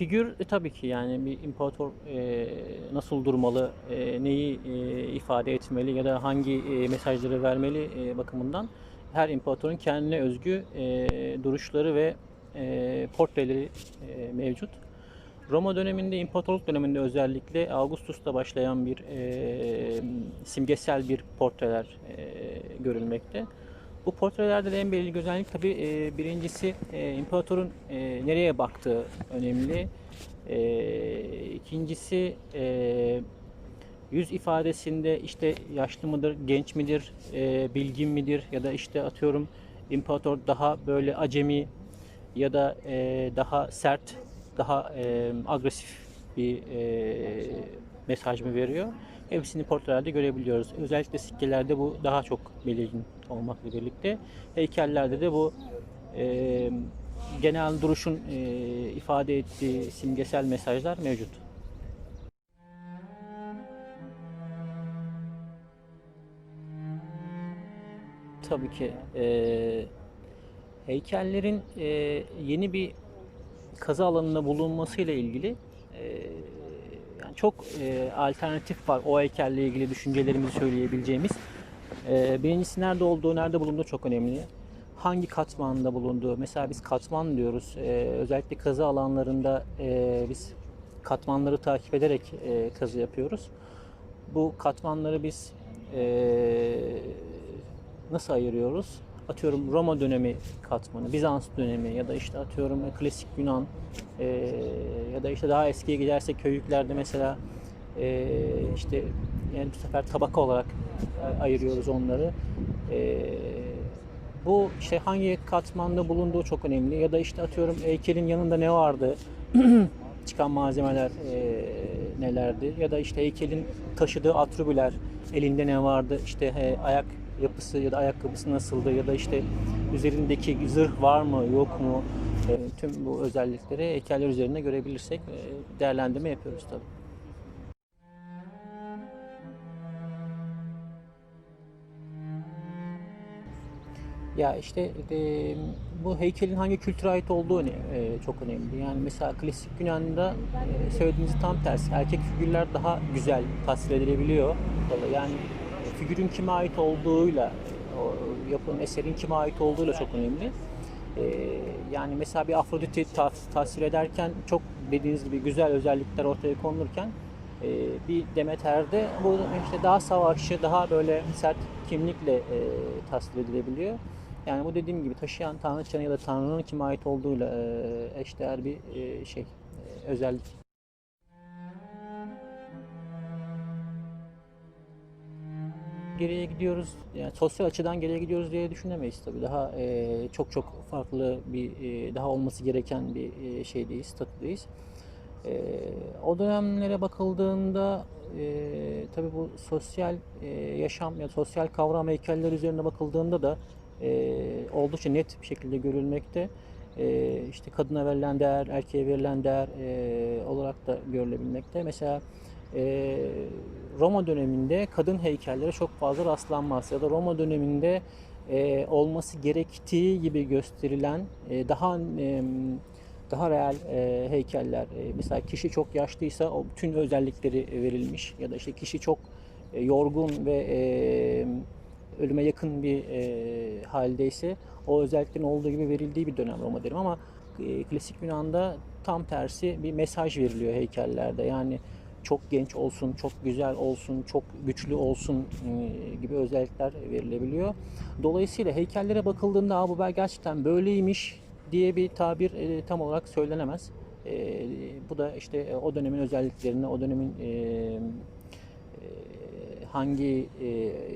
figür e, tabii ki yani bir imparator e, nasıl durmalı, e, neyi e, ifade etmeli ya da hangi e, mesajları vermeli e, bakımından her imparatorun kendine özgü e, duruşları ve e, portreleri e, mevcut. Roma döneminde, imparatorluk döneminde özellikle Augustus'ta başlayan bir e, simgesel bir portreler e, görülmekte. Bu portrelerde de en belirgin özellik tabii e, birincisi e, imparatorun e, nereye baktığı önemli. E, ikincisi e, yüz ifadesinde işte yaşlı mıdır, genç midir, e, bilgin midir ya da işte atıyorum imparator daha böyle acemi ya da e, daha sert, daha e, agresif bir e, mesaj mı veriyor? Hepsini portrelerde görebiliyoruz. Özellikle sikkelerde bu daha çok belirgin olmakla birlikte heykellerde de bu e, genel duruşun e, ifade ettiği simgesel mesajlar mevcut. Tabii ki e, heykellerin e, yeni bir kazı alanında bulunmasıyla ilgili e, yani çok e, alternatif var o heykelle ilgili düşüncelerimizi söyleyebileceğimiz. E, birincisi nerede olduğu, nerede bulunduğu çok önemli. Hangi katmanda bulunduğu, mesela biz katman diyoruz. E, özellikle kazı alanlarında e, biz katmanları takip ederek e, kazı yapıyoruz. Bu katmanları biz e, nasıl ayırıyoruz? Atıyorum Roma dönemi katmanı, Bizans dönemi ya da işte atıyorum klasik Yunan e, ya da işte daha eskiye gidersek köyüklerde mesela e, işte yani bu sefer tabaka olarak e, ayırıyoruz onları. E, bu işte hangi katmanda bulunduğu çok önemli ya da işte atıyorum heykelin yanında ne vardı? çıkan malzemeler e, nelerdi ya da işte heykelin taşıdığı atribüler elinde ne vardı işte e, ayak yapısı ya da ayakkabısı nasıldı ya da işte üzerindeki zırh var mı yok mu E, tüm bu özellikleri heykeller üzerinde görebilirsek e, değerlendirme yapıyoruz tabii. Ya işte e, bu heykelin hangi kültüre ait olduğu öne- e, çok önemli. Yani mesela klasik Yunan'da e, söylediğiniz tam tersi. Erkek figürler daha güzel tasvir edilebiliyor. Yani figürün kime ait olduğuyla, o yapının eserin kime ait olduğuyla çok önemli. E, yani mesela bir Afrodit'i tas- tasvir ederken çok dediğiniz gibi güzel özellikler ortaya konulurken e, bir Demeter'de bu işte daha savaşçı, daha böyle sert kimlikle e, tasvir edilebiliyor. Yani bu dediğim gibi taşıyan tanrıçanın ya da tanrının kime ait olduğuyla e, eşdeğer bir e, şey, e, özellik. Geriye gidiyoruz, yani sosyal açıdan geriye gidiyoruz diye düşünemeyiz tabii. Daha e, çok çok farklı bir, e, daha olması gereken bir e, şeydeyiz, statüdeyiz. E, o dönemlere bakıldığında e, tabii bu sosyal e, yaşam ya sosyal kavram heykeller üzerine bakıldığında da e, oldukça net bir şekilde görülmekte. E, işte kadına verilen değer, erkeğe verilen değer e, olarak da görülebilmekte. Mesela e, Roma döneminde kadın heykellere çok fazla rastlanmaz ya da Roma döneminde e, olması gerektiği gibi gösterilen e, daha e, daha real e, heykeller. E, mesela kişi çok yaşlıysa o bütün özellikleri verilmiş ya da işte kişi çok e, yorgun ve e, ölüme yakın bir e, haldeyse o özelliklerin olduğu gibi verildiği bir dönem Roma derim ama e, klasik Yunan'da tam tersi bir mesaj veriliyor heykellerde. Yani çok genç olsun, çok güzel olsun, çok güçlü olsun e, gibi özellikler verilebiliyor. Dolayısıyla heykellere bakıldığında "Aa, bu bel gerçekten böyleymiş diye bir tabir e, tam olarak söylenemez. E, bu da işte o dönemin özelliklerini, o dönemin hangi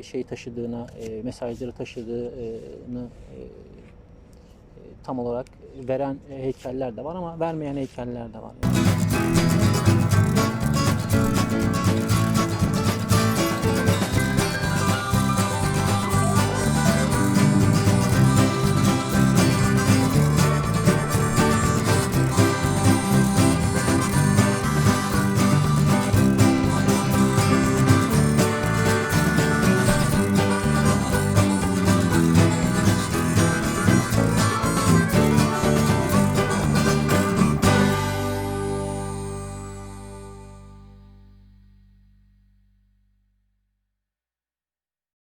şey taşıdığına, mesajları taşıdığını tam olarak veren heykeller de var ama vermeyen heykeller de var.